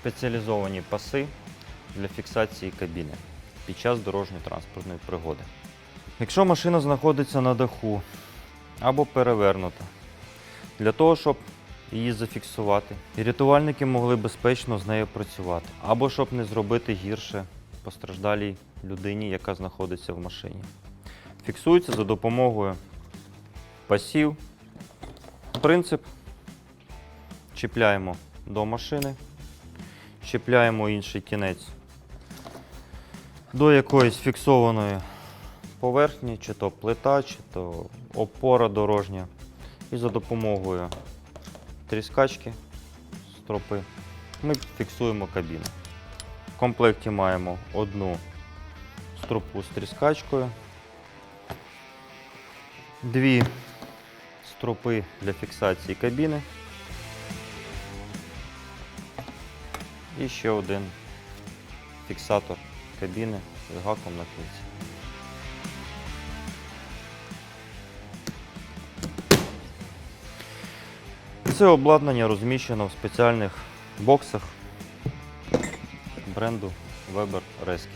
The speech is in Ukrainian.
Спеціалізовані паси для фіксації кабіни під час дорожньо-транспортної пригоди. Якщо машина знаходиться на даху або перевернута, для того, щоб її зафіксувати, і рятувальники могли безпечно з нею працювати, або щоб не зробити гірше постраждалій людині, яка знаходиться в машині. Фіксується за допомогою пасів. Принцип чіпляємо до машини, чіпляємо інший кінець до якоїсь фіксованої поверхні, чи то плита, чи то опора дорожня. І за допомогою тріскачки стропи ми фіксуємо кабіну. В комплекті маємо одну стропу з тріскачкою, дві стропи для фіксації кабіни і ще один фіксатор кабіни з гаком на кінці. Це обладнання розміщено в спеціальних боксах бренду Weber Reski.